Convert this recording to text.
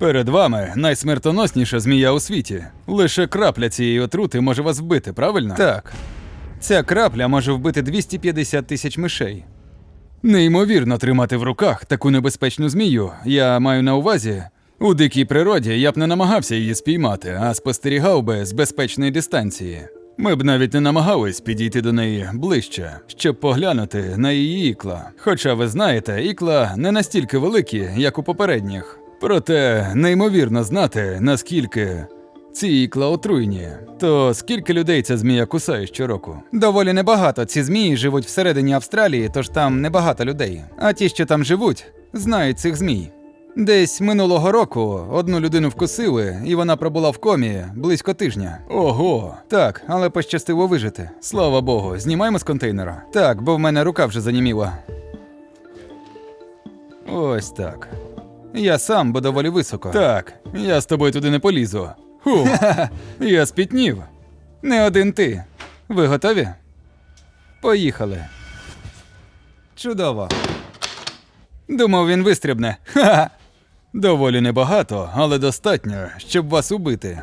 Перед вами найсмертоносніша змія у світі. Лише крапля цієї отрути може вас вбити, правильно? Так. Ця крапля може вбити 250 тисяч мишей. Неймовірно тримати в руках таку небезпечну змію. Я маю на увазі, у дикій природі я б не намагався її спіймати, а спостерігав би з безпечної дистанції. Ми б навіть не намагались підійти до неї ближче, щоб поглянути на її ікла. Хоча ви знаєте, ікла не настільки великі, як у попередніх. Проте неймовірно знати, наскільки ці ікла отруйні. То скільки людей ця змія кусає щороку? Доволі небагато. Ці змії живуть всередині Австралії, тож там небагато людей. А ті, що там живуть, знають цих змій. Десь минулого року одну людину вкусили, і вона пробула в комі близько тижня. Ого, так, але пощастило вижити. Слава Богу, знімаємо з контейнера. Так, бо в мене рука вже заніміла. Ось так. Я сам, бо доволі високо. Так, я з тобою туди не полізу. Ху, я спітнів. Не один ти. Ви готові? Поїхали. Чудово. Думав, він вистрібне. Ха-ха. Доволі небагато, але достатньо, щоб вас убити.